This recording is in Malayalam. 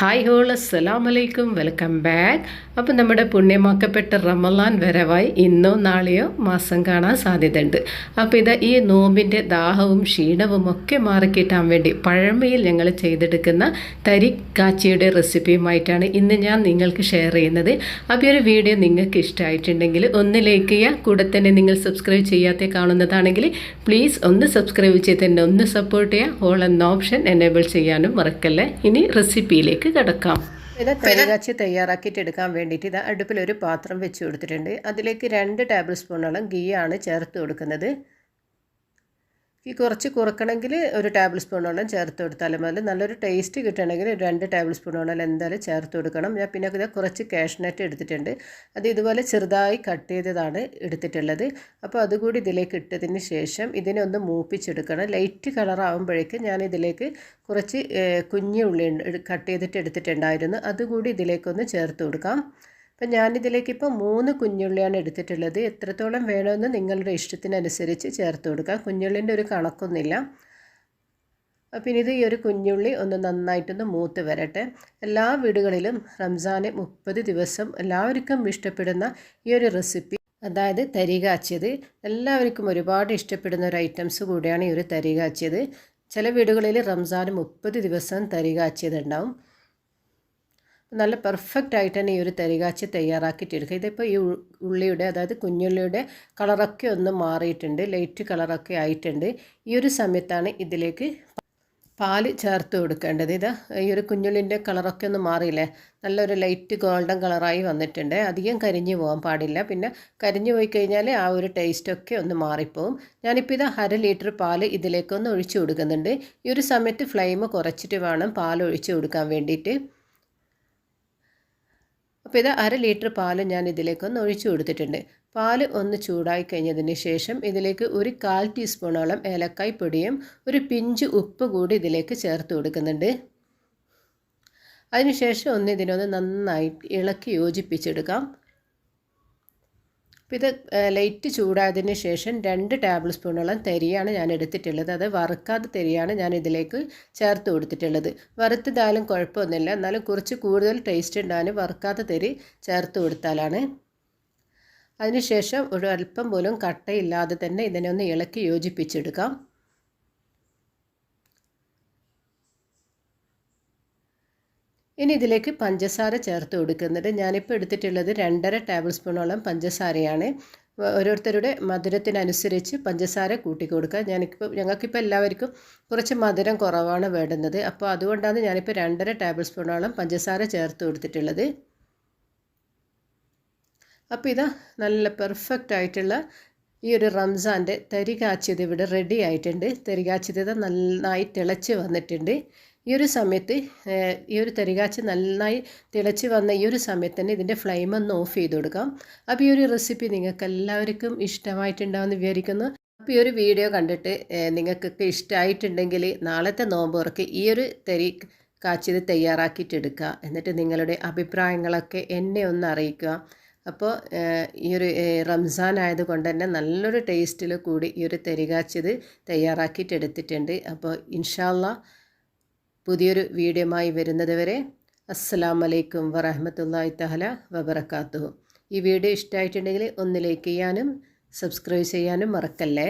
ഹായ് ഹോൾ അസ്സലാം വലൈക്കും വെൽക്കം ബാക്ക് അപ്പം നമ്മുടെ പുണ്യമാക്കപ്പെട്ട റമലാൻ വരവായി ഇന്നോ നാളെയോ മാസം കാണാൻ സാധ്യതയുണ്ട്. അപ്പോൾ ഇത് ഈ നോമ്പിന്റെ ദാഹവും ക്ഷീണവും ഒക്കെ മാറിക്കിട്ടാൻ വേണ്ടി പഴമയിൽ ഞങ്ങൾ ചെയ്തെടുക്കുന്ന തരി കാച്ചിയുടെ റെസിപ്പിയുമായിട്ടാണ് ഇന്ന് ഞാൻ നിങ്ങൾക്ക് ഷെയർ ചെയ്യുന്നത്. അപ്പോൾ ഈ ഒരു വീഡിയോ നിങ്ങൾക്ക് ഇഷ്ടമായിട്ടുണ്ടെങ്കിൽ ഒന്ന് ലൈക്ക് ചെയ്യുക കൂടെ തന്നെ നിങ്ങൾ സബ്സ്ക്രൈബ് ചെയ്യാത്ത കാണുന്നതാണെങ്കിൽ പ്ലീസ് ഒന്ന് സബ്സ്ക്രൈബ് ചെയ്ത് തന്നെ ഒന്ന് സപ്പോർട്ട് ചെയ്യുക. ഹോൾ എന്ന ഓപ്ഷൻ എനേബിൾ ചെയ്യാനും മറക്കല്ലേ? ഇനി റെസിപ്പിയിലേക്ക് കിടക്കാം ഇത് തേങ്ങാച്ചി തയ്യാറാക്കിയിട്ട് എടുക്കാൻ വേണ്ടിയിട്ട് ഇത് അടുപ്പിലൊരു പാത്രം വെച്ച് കൊടുത്തിട്ടുണ്ട്. അതിലേക്ക് രണ്ട് ടേബിൾ സ്പൂണോളം ഗീ ആണ് ചേർത്ത് കൊടുക്കുന്നത്. ഈ കുറച്ച് കുറക്കണമെങ്കിൽ ഒരു ടേബിൾ സ്പൂണോളം ചേർത്ത് കൊടുത്താലും മതി. നല്ലൊരു ടേസ്റ്റ് കിട്ടണമെങ്കിൽ രണ്ട് ടേബിൾ സ്പൂണോളം എന്തായാലും ചേർത്ത് കൊടുക്കണം. ഞാൻ പിന്നെ ഇത് കുറച്ച് കാഷ്നട്ട് എടുത്തിട്ടുണ്ട്. അത് ഇതുപോലെ ചെറുതായി കട്ട് ചെയ്തതാണ് എടുത്തിട്ടുള്ളത്. അപ്പോൾ അതുകൂടി ഇതിലേക്ക് ഇട്ടതിന് ശേഷം ഇതിനെ ഒന്ന് മൂപ്പിച്ചെടുക്കണം. ലൈറ്റ് കളർ ആകുമ്പോഴേക്കും ഞാൻ ഇതിലേക്ക് കുറച്ച് കുഞ്ഞു ഉള്ളി കട്ട് ചെയ്തിട്ട് എടുത്തിട്ടുണ്ടായിരുന്നു. അതുകൂടി ഇതിലേക്കൊന്ന് ചേർത്ത് കൊടുക്കാം. അപ്പം ഞാനിതിലേക്ക് ഇപ്പോൾ മൂന്ന് കുഞ്ഞുള്ളിയാണ് എടുത്തിട്ടുള്ളത്. എത്രത്തോളം വേണമെന്ന് നിങ്ങളുടെ ഇഷ്ടത്തിനനുസരിച്ച് ചേർത്ത് കൊടുക്കാം. കുഞ്ഞുള്ളിന്റെ ഒരു കണക്കൊന്നുമില്ല. അപ്പം ഇത് ഈ ഒരു കുഞ്ഞുള്ളി ഒന്ന് നന്നായിട്ടൊന്ന് മൂത്ത് വരട്ടെ. എല്ലാ വീടുകളിലും റംസാന് മുപ്പത് ദിവസം എല്ലാവർക്കും ഇഷ്ടപ്പെടുന്ന ഈ ഒരു റെസിപ്പി അതായത് തരികാച്ചിയത്. എല്ലാവർക്കും ഒരുപാട് ഇഷ്ടപ്പെടുന്ന ഒരു ഐറ്റംസ് കൂടിയാണ് ഈ ഒരു തരികാച്ചിയത്. ചില വീടുകളിൽ റംസാന് മുപ്പത് ദിവസം തരികാച്ചിയത് ഉണ്ടാവും നല്ല പെർഫെക്റ്റ് ആയിട്ട് തന്നെ ഈ ഒരു തരികാച്ചി തയ്യാറാക്കിയിട്ടെടുക്കുക. ഇതിപ്പോൾ ഈ ഉള്ളിയുടെ അതായത് കുഞ്ഞുള്ളിയുടെ കളറൊക്കെ ഒന്ന് മാറിയിട്ടുണ്ട്. ലൈറ്റ് കളറൊക്കെ ആയിട്ടുണ്ട്. ഈ ഒരു സമയത്താണ് ഇതിലേക്ക് പാൽ ചേർത്ത് കൊടുക്കേണ്ടത്. ഇത് ഈ ഒരു കുഞ്ഞുള്ളിന്റെ കളറൊക്കെ ഒന്ന് മാറിയില്ലേ? നല്ലൊരു ലൈറ്റ് ഗോൾഡൻ കളറായി വന്നിട്ടുണ്ട്. അധികം കരിഞ്ഞു പോകാൻ പാടില്ല. പിന്നെ കരിഞ്ഞു പോയി കഴിഞ്ഞാൽ ആ ഒരു ടേസ്റ്റൊക്കെ ഒന്ന് മാറിപ്പോവും. ഞാനിപ്പോൾ ഇത് അര ലിറ്റർ പാൽ ഇതിലേക്കൊന്ന് ഒഴിച്ചു കൊടുക്കുന്നുണ്ട്. ഈ ഒരു സമയത്ത് ഫ്ലെയിം കുറച്ചിട്ട് വേണം പാൽ ഒഴിച്ചു കൊടുക്കാൻ വേണ്ടിയിട്ട്. അപ്പോൾ ഇത് അര ലിറ്റർ പാൽ ഞാൻ ഇതിലേക്കൊന്ന് ഒഴിച്ചു കൊടുത്തിട്ടുണ്ട്. പാൽ ഒന്ന് ചൂടായി കഴിഞ്ഞതിന് ശേഷം ഇതിലേക്ക് ഒരു കാൽ ടീസ്പൂണോളം ഏലക്കായ് പൊടിയും ഒരു പിഞ്ച് ഉപ്പ് കൂടി ഇതിലേക്ക് ചേർത്ത് കൊടുക്കുന്നുണ്ട്. അതിനുശേഷം ഒന്ന് ഇതിനൊന്ന് നന്നായി ഇളക്കി യോജിപ്പിച്ചെടുക്കാം. അപ്പോൾ ഇത് ലൈറ്റ് ചൂടായതിന് ശേഷം രണ്ട് ടേബിൾ സ്പൂണോളം തരിയാണ് ഞാൻ എടുത്തിട്ടുള്ളത്. അത് വറുക്കാത്ത തരിയാണ് ഞാൻ ഇതിലേക്ക് ചേർത്ത് കൊടുത്തിട്ടുള്ളത്. വറുത്തതായാലും കുഴപ്പമൊന്നുമില്ല. എന്നാലും കുറച്ച് കൂടുതൽ ടേസ്റ്റ് ഉണ്ടാകാൻ വറുക്കാത്ത തരി ചേർത്ത് കൊടുത്താലാണ്. അതിനുശേഷം ഒരു അല്പം പോലും കട്ടയില്ലാതെ തന്നെ ഇതിനെ ഒന്ന് ഇളക്കി യോജിപ്പിച്ചെടുക്കാം. ഇനി ഇതിലേക്ക് പഞ്ചസാര ചേർത്ത് കൊടുക്കുന്നുണ്ട്. ഞാനിപ്പോൾ എടുത്തിട്ടുള്ളത് രണ്ടര ടേബിൾ സ്പൂണോളം പഞ്ചസാരയാണ് ഓരോരുത്തരുടെ മധുരത്തിനനുസരിച്ച് പഞ്ചസാര കൂട്ടി കൊടുക്കുക. ഞാനിപ്പോൾ ഞങ്ങൾക്കിപ്പോൾ എല്ലാവർക്കും കുറച്ച് മധുരം കുറവാണ് വേണ്ടുന്നത്. അപ്പോൾ അതുകൊണ്ടാണ് ഞാനിപ്പോൾ രണ്ടര ടേബിൾ സ്പൂണോളം പഞ്ചസാര ചേർത്ത് കൊടുത്തിട്ടുള്ളത്. അപ്പോൾ ഇതാ നല്ല പെർഫെക്റ്റ് ആയിട്ടുള്ള ഈ ഒരു റംസാന്റെ തരി കാച്ചിയത് ഇവിടെ റെഡി ആയിട്ടുണ്ട്. തരി കാച്ചിയത് നന്നായി തിളച്ച് വന്നിട്ടുണ്ട്. ഈ ഒരു സമയത്ത് ഈ ഒരു തരികാച്ച് നന്നായി തിളച്ച് വന്ന ഈ ഒരു സമയത്ത് തന്നെ ഇതിന്റെ ഫ്ലെയിം ഒന്ന് ഓഫ് ചെയ്ത് കൊടുക്കാം. അപ്പോൾ ഈ ഒരു റെസിപ്പി നിങ്ങൾക്ക് എല്ലാവർക്കും ഇഷ്ടമായിട്ടുണ്ടാവുമെന്ന് വിചാരിക്കുന്നു. അപ്പോൾ ഈ ഒരു വീഡിയോ കണ്ടിട്ട് നിങ്ങൾക്കൊക്കെ ഇഷ്ടമായിട്ടുണ്ടെങ്കിൽ നാളത്തെ നോമ്പുറക്ക് ഈ ഒരു തരി കാച്ചിത് തയ്യാറാക്കിയിട്ടെടുക്കുക എന്നിട്ട് നിങ്ങളുടെ അഭിപ്രായങ്ങളൊക്കെ എന്നെ ഒന്ന് അറിയിക്കുക. അപ്പോൾ ഈ ഒരു റംസാൻ ആയതുകൊണ്ട് തന്നെ നല്ലൊരു ടേസ്റ്റിൽ കൂടി ഈ ഒരു തരികാച്ചത് തയ്യാറാക്കിയിട്ടെടുത്തിട്ടുണ്ട് അപ്പോൾ ഇൻഷാല്ല പുതിയൊരു വീഡിയോമായി വരുന്നത് വരെ അസ്സാം വലൈക്കും വറഹമത്തല്ലാഹി തഹല വബർക്കാത്തു ഈ വീഡിയോ ഇഷ്ടമായിട്ടുണ്ടെങ്കിൽ ഒന്ന് ലൈക്ക് ചെയ്യാനും സബ്സ്ക്രൈബ് ചെയ്യാനും മറക്കല്ലേ?